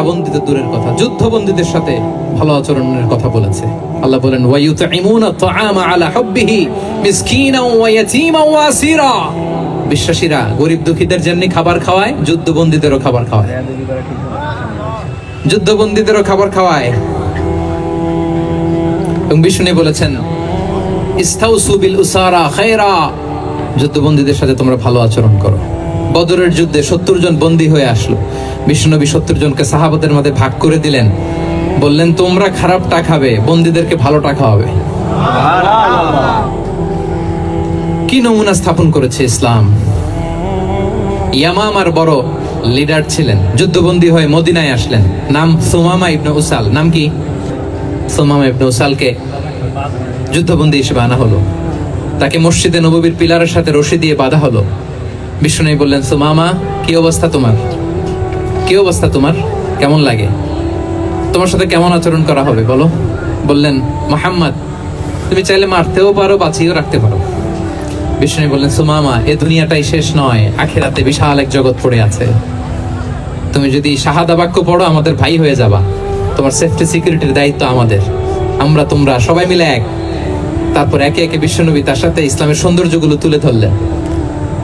কারাবন্দীতে দূরের কথা, যুদ্ধবন্দীদের সাথে ভালো আচরণের কথা বলেছে। আল্লাহ বলেন, ওয়ায়ুতঈমুনা তাআমা আলা হুব্বিহি মিসকিনাও ওয়া ইয়াতীমান ওয়া আসীরা। বিশ্বাসীরা গরিব দুঃখীদের খাবার খাওয়ায়, যুদ্ধবন্দীদেরও খাবার খাওয়ায়। যুদ্ধবন্দীদেরও খাবার খাওয়ায়। এবং বিষ্ণু বলেছেন, ইস্তাউসু বিল উসারা খায়রা। যুদ্ধবন্দীদের সাথে তোমরা ভালো আচরণ করো। বদরের যুদ্ধে সত্তর জন বন্দী হয়ে আসলো। বিষ্ণুনবী সত্তর জনকে সাহাবাদের মধ্যে ভাগ করে দিলেন। বললেন, তোমরা খারাপটা খাবে, বন্দীদেরকে ভালোটা খাওয়াবে। কি নমুনা স্থাপন করেছে ইসলাম? বড় লিডার ছিলেন, যুদ্ধবন্দী হয়ে মদিনায় আসলেন। নাম সুমামা ইবনে উসাল। নাম কি? সুমামা ইবনে উসালকে যুদ্ধবন্দী হিসেবে আনা হলো। তাকে মসজিদে নববীর পিলারের সাথে রশি দিয়ে বাঁধা হলো। বিষ্ণু বললেন সুমামা কি অবস্থা তোমার? কি অবস্থা তোমার? কেমন লাগে? তোমার সাথে কেমন আচরণ করা হবে, বলো? বললেন, মোহাম্মদ, তুমি চাইলে মারতেও পারো, বাঁচিয়েও রাখতে পারো। বিষ্ণু বললেন সুমামা এ দুনিয়াটাই শেষ নয়, আখেরাতে বিশাল এক জগৎ পড়ে আছে। তুমি যদি শাহাদা বাক্য পড়ো, আমাদের ভাই হয়ে যাবা। তোমার সেফটি সিকিউরিটির দায়িত্ব আমাদের। আমরা, তোমরা সবাই মিলে এক। তারপর একে একে বিশ্বনবী তার সাথে ইসলামের সৌন্দর্যগুলো তুলে ধরলেন।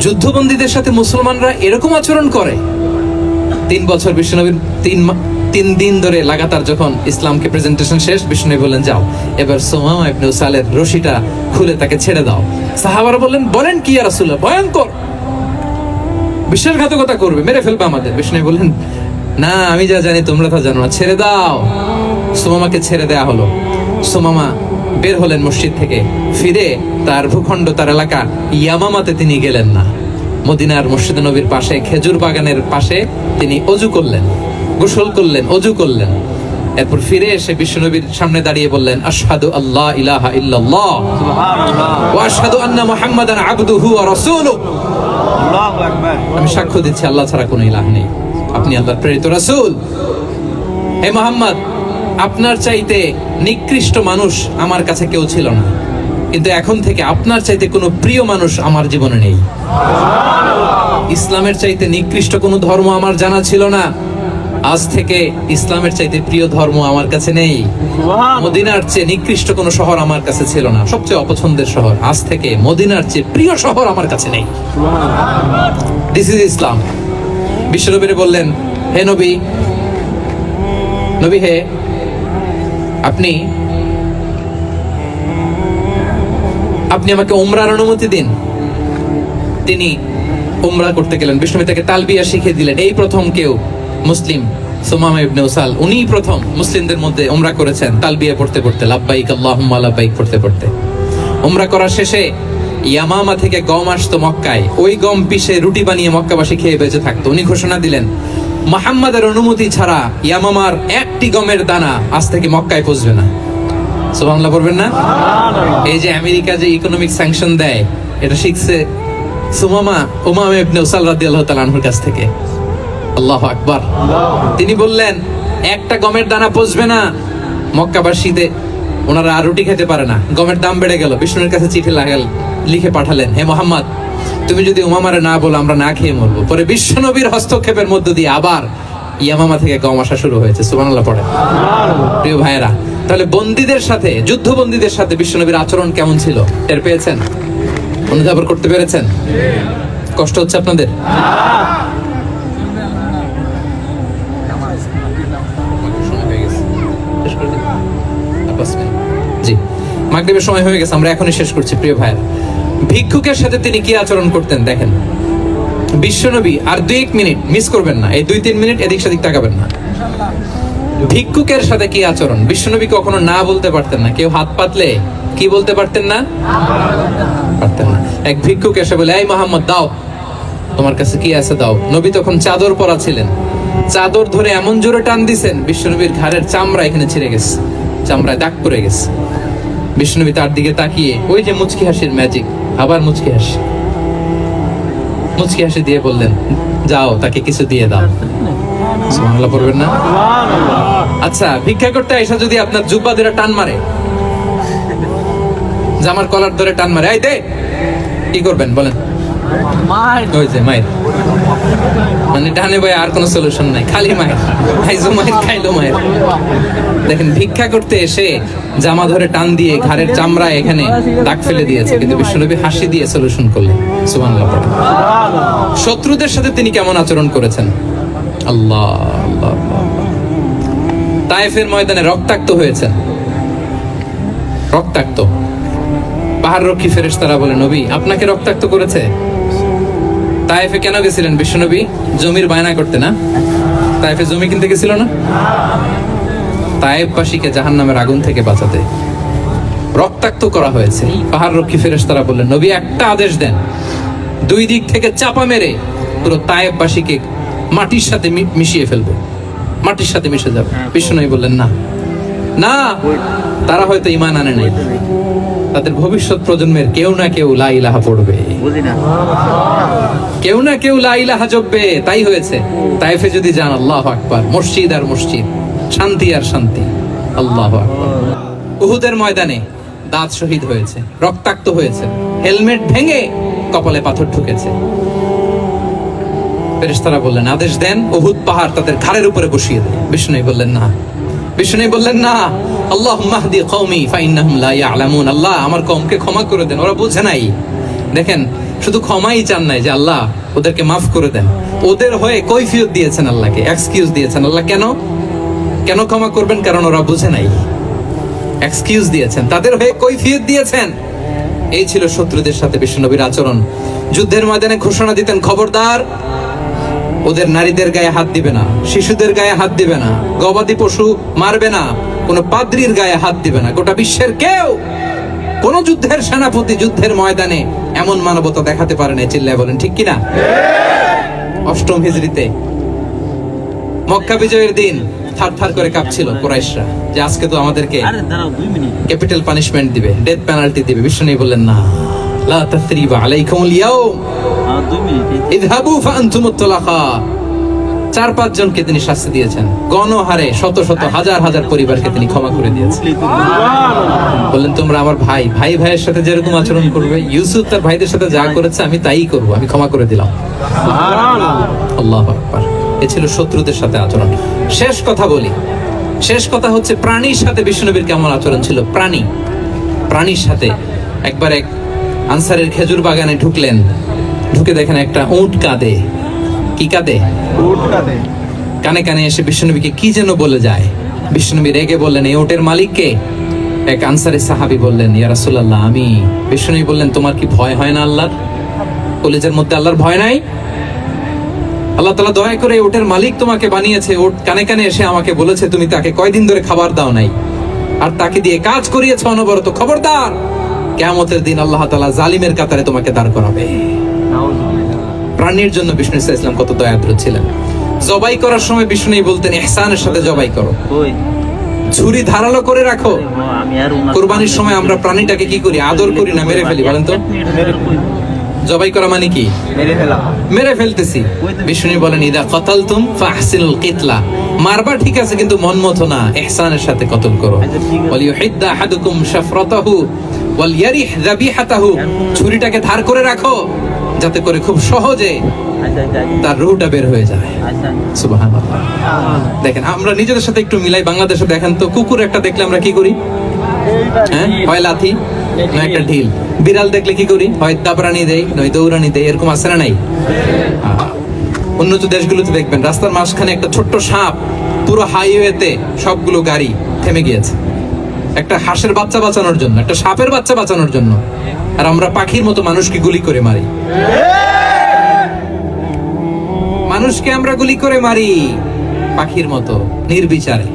যুদ্ধবন্দীদের সাথে মুসলমানরা এরকম আচরণ করে? তিন বছর বিশ্বনবীর তিন তিন দিন ধরে লাগাতার যখন ইসলামকে প্রেজেন্টেশন শেষ বিষ্ণু বললেন, যাও। এবার সোমামা ইবনে উসালের রশিটা খুলে তাকে ছেড়ে দাও। সাহাবারা বললেন, বলেন কি আর রাসূলুল্লাহ? ভয়ঙ্কর। বিশ্বাসঘাতকতা করবে, মেরে ফেলবে আমাদের। বিষ্ণু বললেন, না, আমি যা জানি তোমরা তা জানো না। ছেড়ে দাও। সোমামাকে ছেড়ে দেয়া হলো। সোমামা বের হলেন মসজিদ থেকে। ফিরে তার ভূখণ্ড তার এলাকা ইয়ামামাতে তিনি গেলেন না। মদিনার মসজিদ নবীর পাশে খেজুর বাগানের পাশে তিনি অজু করলেন গোসল করলেন অজু করলেন। এরপর ফিরে এসে বিশ্বনবীর সামনে দাঁড়িয়ে বললেন আশহাদু আল্লাহ ইলাহা ইল্লাল্লাহ ওয়া আশহাদু আন্না মুহাম্মাদান আবদুহু ওয়া রাসূলুহু। আল্লাহু আকবার। আমি সাক্ষ্য দিচ্ছি আল্লাহ ছাড়া কোনো ইলাহ নেই। আপনি আল্লাহর প্রেরিত রাসূল। হে মোহাম্মদ আপনার চাইতে নিকৃষ্ট মানুষ আমার কাছে কেউ ছিল না। কিন্তু এখন থেকে আপনার চাইতে কোনো প্রিয় মানুষ আমার জীবনে নেই। ইসলামের চাইতে নিকৃষ্ট কোনো ধর্ম আমার জানা ছিল না। আজ থেকে ইসলামের চাইতে প্রিয় ধর্ম আমার কাছে নেই। মদিনার চেয়ে নিকৃষ্ট কোনো শহর আমার কাছে ছিল না। সবচেয়ে অপছন্দের শহর আজ থেকে মদিনার চেয়ে প্রিয় শহর আমার কাছে নেই। দিস ইজ ইসলাম বিশ্বনবীরে বললেন হে নবী নবী হে আপনি আপনি আমাকে উমরার অনুমতি দিন। তিনি উমরা করতে গেলেন। বিষ্ণুবী তাকে তালবিয়া শিখিয়ে দিলেন। এই প্রথম কেউ মুসলিম, সুমামা ইবনে উসাল। উনি প্রথম মুসলিমদের মধ্যে উমরা করেছেন তালবিয়া পড়তে পড়তে। লাব্বাইক আল্লাহুম্মা, লাব্বাইক পড়তে পড়তে। উমরা করার শেষে ইয়ামামা থেকে গম আসতো মক্কায়। ওই গম পিষে রুটি বানিয়ে মক্কাবাসী খেয়ে বেঁচে থাকতো। উনি ঘোষণা দিলেন মোহাম্মদের অনুমতি ছাড়া ইয়ামামার একটি গমের দানা আজ থেকে মক্কায় পৌঁছবে না। সুবহানাল্লাহ পড়বেন না? এই যে আমেরিকা যে ইকোনমিক স্যাংশন দেয় এটা শিখছে সুমামা উমাম ইবনে উসাল রাদিয়াল্লাহু তাআলা আনহুর কাছ থেকে। আল্লাহু আকবার। তিনি বললেন একটা গমের দানা পচবে না। মক্কাবাসীতে ওনারা আর রুটি খেতে পারে না। গমের দাম বেড়ে গেল। বিষ্ণুর কাছে চিঠি লাগাল লিখে পাঠালেন হে মোহাম্মদ তুমি যদি উমামারে না বলো, আমরা না খেয়ে মরবো। পরে বিশ্বনবীর হস্তক্ষেপের মধ্য দিয়ে আবার ইয়ামামা থেকে গম আসা শুরু হয়েছে। সুবানাল্লাহ পড়ে প্রিয় ভাইয়েরা, তাহলে বন্দীদের সাথে, যুদ্ধবন্দীদের সাথে বিশ্বনবীর আচরণ কেমন ছিল? এর পেয়েছেন? অনুধাবন করতে পেরেছেন? কষ্ট হচ্ছে আপনাদের? মাগরিবের সময় হয়ে গেছে, আমরা এখনই শেষ করছি, প্রিয় ভাইয়ের। ভিক্ষুকের সাথে তিনি কি আচরণ করতেন, দেখেন। বিশ্বনবী আর দুই এক মিনিট মিস করবেন না, এই দুই তিন মিনিট এদিক সেদিক তাকাবেন না। ভিক্ষুকের সাথে কি আচরণ? বিশ্বনবী কখনো না বলতে পারতেন না। কেউ হাত পাতলে কি বলতে পারতেন না? পারতেন না। এক ভিক্ষুক এসে বলে, এই মোহাম্মদ, দাও। তোমার কাছে কি আছে, দাও। নবী তখন চাদর পরা ছিলেন চাদর ধরে এমন জোরে টান দিছেন, বিশ্বনবীর ঘাড়ের চামড়া এখানে ছিঁড়ে গেছে। চামড়ায় দাগ পড়ে গেছে। বিষ্ণুনবী তার দিকে তাকিয়ে ওই যে মুচকি হাসির ম্যাজিক আবার মুচকি হাসি। মুচকি হাসি দিয়ে বললেন, যাও, তাকে কিছু দিয়ে দাও। সুবহানাল্লাহ পড়বেন না? আচ্ছা ভিক্ষা করতে আইসা যদি আপনার জুব্বা ধরে টান মারে, জামার কলার ধরে টান মারে, এই দে, কি করবেন বলেন? মানে ডানে বয়ে আর কোনো সলিউশন নাই, খালি মায়ের মায়ের খাইলো মায়ের দেখেন, ভিক্ষা করতে এসে জামা ধরে টান দিয়ে চামড়া এখানে ফেলে দিয়েছে, কিন্তু বিশ্বনবী হাসি দিয়ে সলিউশন করলেন শত্রুদের সাথে তিনি কেমন আচরণ করেছেন? আল্লাহ আল্লাহ। তায়েফের ময়দানে রক্তাক্ত হয়েছেন। রক্তাক্ত। পাহাড় রক্ষী ফেরেশতারা বলে, নবী, আপনাকে রক্তাক্ত করেছে? তায়েফে কেন গেছিলেন বিশ্বনবী? জমির বায়না করতে না? তায়েফে জমি কিনতে গেছিল না? তায়েববাসীকে জাহান নামের আগুন থেকে বাঁচাতে রক্তাক্ত করা হয়েছে। পাহাড় রক্ষী ফেরেশতারা বললেন নবী একটা আদেশ দেন। দুই দিক থেকে চাপা মেরে পুরো তায়েববাসীকে মাটির সাথে মিশিয়ে ফেলব। মাটির সাথে মিশে যাবে। বিশ্বনবী বললেন না। না তারা হয়তো ইমান আনে নাই। তাদের ভবিষ্যৎ প্রজন্মের কেউ না কেউ লা ইলাহা পড়বে। কেউ না কেউ লা ইলাহা জপবে তাই হয়েছে। তাইফে যদি যান আল্লাহ আকবার। মসজিদ আর মসজিদ শান্তি আর শান্তি। আল্লাহ আকবার। উহুদের ময়দানে দাঁত শহীদ হয়েছে রক্তাক্ত হয়েছে। হেলমেট ভেঙে কপালে পাথর ঢুকেছে ফেরেশতারা বললেন আদেশ দেন উহুদ পাহাড় তাদের ঘাড়ের উপরে বসিয়ে দেয়। বিষ্ণু বললেন না। বিষ্ণু বললেন, না, আল্লাহ মাহদি কওমি ফাইন্নাহুম আল্লাহ আমার কওমকে ক্ষমা করে দেন, ওরা বুঝে নাই। দেখেন, শুধু ক্ষমাই চান নাই যে আল্লাহ ওদেরকে মাফ করে দেন। ওদের হয়ে কৈফিয়ত দিয়েছেন আল্লাহকে এক্সকিউজ দিয়েছেন। আল্লাহ কেন? কেন ক্ষমা করবেন? কারণ ওরা বুঝে নাই। এক্সকিউজ দিয়েছেন, তাদের হয়ে কৈফিয়ত দিয়েছেন। এই ছিল শত্রুদের সাথে বিশ্বনবীর আচরণ। যুদ্ধের ময়দানে ঘোষণা দিতেন, খবরদার ওদের নারীদের গায়ে হাত দিবে না শিশুদের গায়ে হাত দিবে না গবাদি পশু মারবে না কোনো পাদ্রির গায়ে হাত দিবে না। গোটা বিশ্বের কেউ কোন যুদ্ধের সেনাপতি যুদ্ধের ময়দানে এমন মানবতা দেখাতে পারে না চিল্লায় বলেন ঠিক কিনা? অষ্টম হিজড়িতে মক্কা বিজয়ের দিন থার থার করে কাঁপছিল কোরাইশরা যে আজকে তো আমাদেরকে ক্যাপিটাল পানিশমেন্ট দিবে ডেথ পেনাল্টি দিবে বিষ্ণু বললেন না। লা তাসরিবা আলাইকুমুল ইয়াউম আর দুই মিনিট। ইযহাবু ফাআনতুমুত তুলাকা চার পাঁচ জনকে তিনি শাস্তি দিয়েছেন। গণহারে শত শত হাজার হাজার পরিবারকে তিনি ক্ষমা করে দিয়েছেন। বললেন তোমরা আমার ভাই। ভাই ভাইয়ের সাথে যেরকম আচরণ করবে ইউসুফ তার ভাইদের সাথে যা করেছে আমি তাই করব আমি ক্ষমা করে দিলাম। আল্লাহ আকবার। এ ছিল শত্রুদের সাথে আচরণ। শেষ কথা বলি। শেষ কথা হচ্ছে প্রাণীর সাথে বিষ্ণুনবীর কেমন আচরণ ছিল? প্রাণী। প্রাণীর সাথে একবার এক আনসারের খেজুর বাগানে ঢুকলেন। ঢুকে দেখেন একটা উট কাঁদে। কি কাঁদে? কানে কানে এসে বিষ্ণুনবীকে কি যেন বলে যায়। বিষ্ণুনবী রেগে বললেন এই ওটের মালিককে এক আনসারের সাহাবী বললেন ইয়া রাসূলুল্লাহ আমি বিষ্ণুনবী বললেন তোমার কি ভয় হয় না আল্লাহর? কলেজের মধ্যে আল্লাহর ভয় নাই? আল্লাহ তালা দয়া করে ওটের মালিক তোমাকে বানিয়েছে। ওট কানে কানে এসে আমাকে বলেছে তুমি তাকে কয়দিন ধরে খাবার দাও নাই। আর তাকে দিয়ে কাজ করিয়েছ অনবরত। খবরদার! কেমতের দিন আল্লাহ তালা জালিমের কাতারে তোমাকে দাঁড় করাবে। প্রাণীর জন্য বিষ্ণু ইসলাম কত দয়াদ্র ছিলেন। জবাই করার সময় বিষ্ণু বলতেন এহসানের সাথে জবাই করো। ছুরি ধারালো করে রাখো। কোরবানির সময় আমরা প্রাণীটাকে কি করি? আদর করি না মেরে ফেলি বলেন তো? জবাই করা মানে কি? মেরে ফেলতেছি। বিষ্ণু বলেন ইদা কতালতুম ফাহসিনুল কিতলা। মারবা ঠিক আছে কিন্তু মন মতো না। ইহসানের সাথে কতল করো। আচ্ছা, ঠিক আছে। ওয়ালিউহিদ্দা শাফরাতাহু। ছুরিটাকে ধার করে রাখো, যাতে করে খুব সহজে তার রুহটা বের হয়ে যায়। দেখেন, আমরা নিজেদের সাথে একটু মিলাই বাংলাদেশে দেখেন তো, কুকুর একটা দেখলে আমরা কি করি? হ্যাঁ একটা বিড়াল দেখলে কি করি? হয় দাবরানি দেই, নয় দৌড়ানি দেই, এরকম না নাই? উন্নত দেশগুলোতে দেখবেন, রাস্তার মাঝখানে একটা ছোট্ট সাপ, পুরো হাইওয়েতে সবগুলো গাড়ি থেমে গিয়েছে। একটা হাঁসের বাচ্চা বাঁচানোর জন্য, একটা সাপের বাচ্চা বাঁচানোর জন্য। আর আমরা পাখির মতো মানুষকে গুলি করে মারি। মানুষকে আমরা গুলি করে মারি পাখির মতো, নির্বিচারে।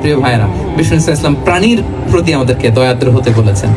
প্রিয় ভাইরা বিষ্ণু ইসলাম প্রাণীর প্রতি আমাদেরকে দয়াদ্র হতে বলেছেন।